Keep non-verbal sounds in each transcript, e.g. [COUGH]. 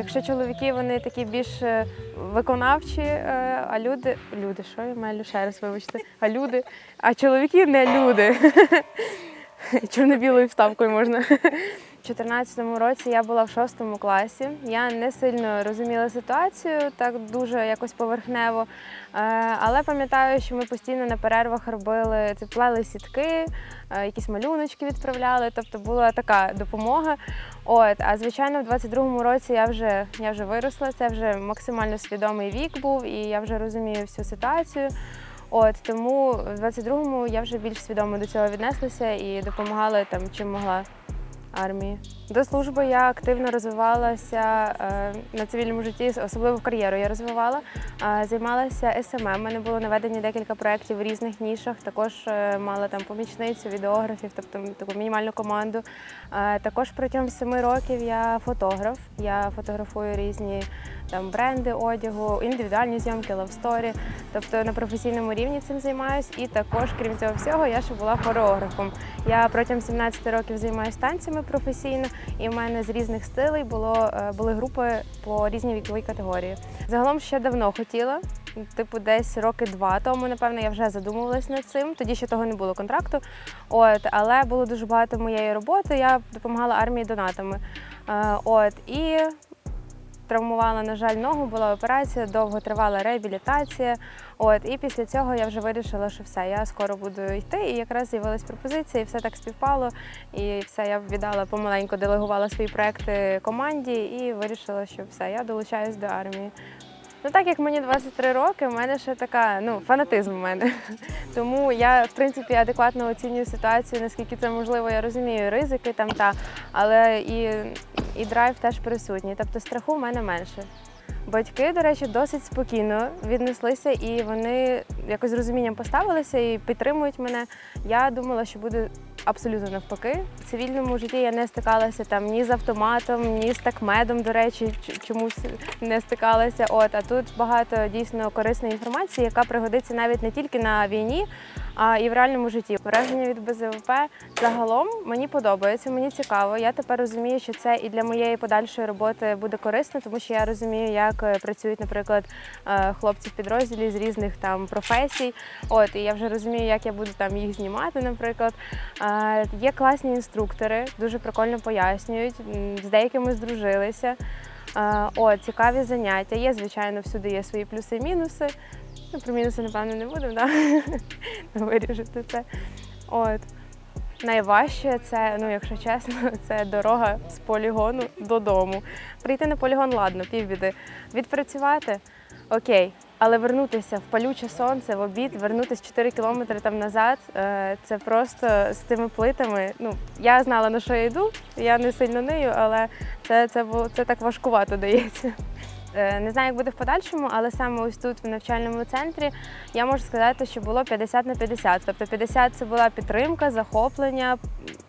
якщо чоловіки вони такі більш е, виконавчі, е, а люди. Люди, що я маю ще раз, вибачте, а люди, а чоловіки не люди. [LAUGHS] Чорно-білою вставкою можна. У 2014 році я була в шостому класі. Я не сильно розуміла ситуацію, так дуже якось поверхнево. Е, Але пам'ятаю, що ми постійно на перервах робили це плели сітки, е, якісь малюночки відправляли. Тобто була така допомога. От, а звичайно, в 22-му році я вже я вже виросла. Це вже максимально свідомий вік був, і я вже розумію всю ситуацію. От тому в 22-му я вже більш свідомо до цього віднеслася і допомагала там чим могла армії. До служби я активно розвивалася е, на цивільному житті, особливо в кар'єру я розвивала. Е, займалася СММ. У мене було наведені декілька проєктів в різних нішах. Також е, мала там помічницю, відеографів, тобто таку мінімальну команду. Також протягом семи років я фотограф. Я фотографую різні там бренди одягу, індивідуальні зйомки, лавсторі. Тобто на професійному рівні цим займаюсь. І також, крім цього всього, я ще була хореографом. Я протягом 17 років займаюся танцями професійно, і в мене з різних стилей було, е, були групи по різній віковій категорії. Загалом ще давно хотіла. Типу, десь роки два тому, напевно, я вже задумувалась над цим. Тоді ще того не було контракту. От, але було дуже багато моєї роботи. Я допомагала армії донатами. Е, От і травмувала, на жаль, ногу, була операція, довго тривала реабілітація. От, і після цього я вже вирішила, що все, я скоро буду йти. І якраз з'явилась пропозиція, і все так співпало. І все, я віддала помаленьку, делегувала свої проекти команді і вирішила, що все, я долучаюсь до армії. Ну так як мені 23 роки, в мене ще така, ну, фанатизм у мене. [LAUGHS] Тому я, в принципі, адекватно оцінюю ситуацію, наскільки це можливо, я розумію ризики там та, але і, і драйв теж присутній. Тобто страху в мене менше. Батьки, до речі, досить спокійно віднеслися і вони якось з розумінням поставилися і підтримують мене. Я думала, що буде абсолютно навпаки. В цивільному житті я не стикалася там ні з автоматом, ні з такмедом, до речі, чомусь не стикалася. От а тут багато дійсно корисної інформації, яка пригодиться навіть не тільки на війні, а і в реальному житті. Враження від БЗВП загалом мені подобається, мені цікаво. Я тепер розумію, що це і для моєї подальшої роботи буде корисно, тому що я розумію, як е, працюють, наприклад, е, хлопці в підрозділі з різних там професій. От і я вже розумію, як я буду там їх знімати, наприклад. Е, Є класні інструктори, дуже прикольно пояснюють. З деякими здружилися. Е, О, цікаві заняття. Є, звичайно, всюди є свої плюси і мінуси. Ну, про мінуси, напевно, не будемо, да? [LAUGHS] вирішити це. От. Найважче це, ну якщо чесно, [LAUGHS] це дорога з полігону додому. Прийти на полігон, ладно, півбіди. Відпрацювати окей. Але вернутися в палюче сонце, в обід, вернутися 4 кілометри там назад, е, це просто з тими плитами. Ну, я знала, на що я йду, я не сильно нею, але це, це, це так важкувато дається. Е, Не знаю, як буде в подальшому, але саме ось тут, в навчальному центрі, я можу сказати, що було 50 на 50. Тобто 50 це була підтримка, захоплення,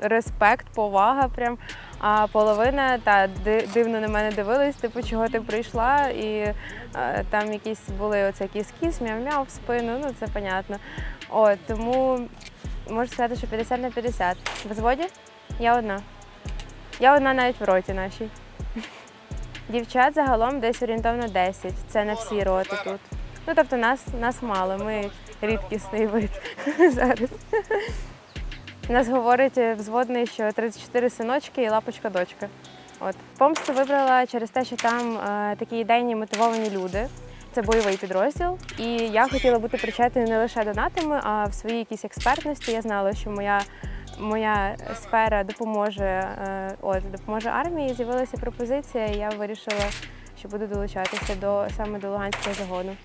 респект, повага. Прям. А половина та дивно на мене дивились, типу, чого ти прийшла, і е, там якісь були оце кіс-кіс, мяу-мяу в спину, ну це понятно. От, тому можу сказати, що 50 на 50. В зводі я одна. Я одна навіть в роті нашій. Дівчат загалом десь орієнтовно 10. Це на всі роти тут. Ну тобто нас, нас мало, ми рідкісний вид [LAUGHS] зараз. Нас говорить е, взводний, що 34 синочки і лапочка дочка. От помсту вибрала через те, що там е, такі ідейні мотивовані люди. Це бойовий підрозділ, і я хотіла бути причетною не лише донатами, а в своїй якійсь експертності. Я знала, що моя, моя сфера допоможе, е, от, допоможе армії. З'явилася пропозиція, і я вирішила, що буду долучатися до саме до Луганського загону.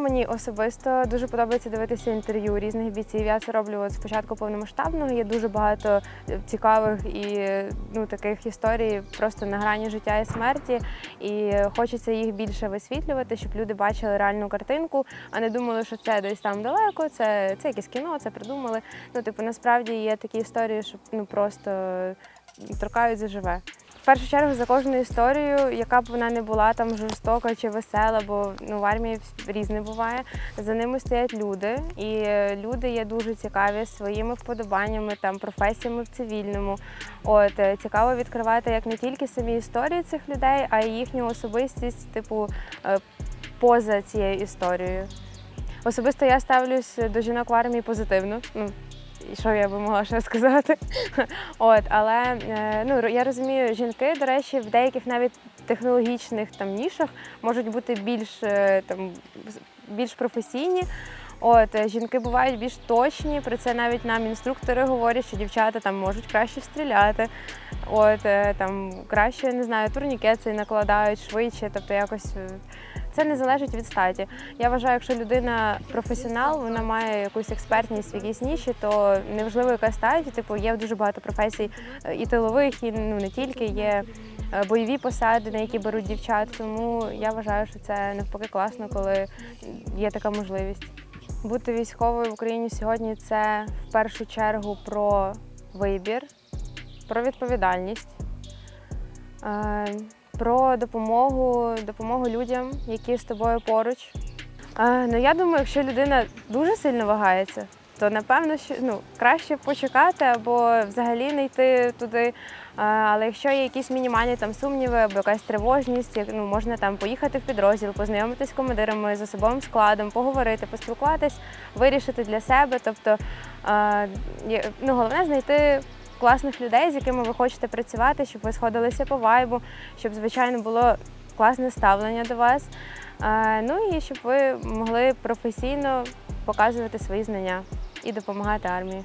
Мені особисто дуже подобається дивитися інтерв'ю різних бійців. Я це роблю от спочатку повномасштабного. Є дуже багато цікавих і ну таких історій просто на грані життя і смерті. І хочеться їх більше висвітлювати, щоб люди бачили реальну картинку, а не думали, що це десь там далеко, це, це якесь кіно, це придумали. Ну, типу, насправді є такі історії, що ну просто торкають заживе. В першу чергу за кожну історію, яка б вона не була там жорстока чи весела, бо ну в армії різне буває. За ними стоять люди, і е, люди є дуже цікаві своїми вподобаннями, там професіями в цивільному. От е, цікаво відкривати як не тільки самі історії цих людей, а й їхню особистість, типу, е, поза цією історією. Особисто я ставлюсь до жінок в армії позитивно. Ну, що я би могла ще сказати? От, але е, ну, я розумію, жінки, до речі, в деяких навіть технологічних там нішах можуть бути більш е, там більш професійні. От е, жінки бувають більш точні. Про це навіть нам інструктори говорять, що дівчата там можуть краще стріляти. От е, там краще не знаю, турнікет цей накладають швидше, тобто якось. е, Це не залежить від статі. Я вважаю, якщо людина професіонал, вона має якусь експертність в якійсь ніші, то неважливо, яка стать. Типу, є дуже багато професій е, і тилових, і ну не тільки є бойові посади, на які беруть дівчат. Тому я вважаю, що це навпаки класно, коли є така можливість. Бути військовою в Україні сьогодні це в першу чергу про вибір, про відповідальність. е, Про допомогу, допомогу людям, які з тобою поруч. Е, ну я думаю, якщо людина дуже сильно вагається, то напевно що ну краще почекати або взагалі не йти туди. Е, Але якщо є якісь мінімальні там сумніви або якась тривожність, як, ну можна там поїхати в підрозділ, познайомитись з командирами, з особовим складом, поговорити, поспілкуватись, вирішити для себе. Тобто ну, головне знайти класних людей, з якими ви хочете працювати, щоб ви сходилися по вайбу, щоб звичайно було класне ставлення до вас. Е, Ну і щоб ви могли професійно показувати свої знання і допомагати армії.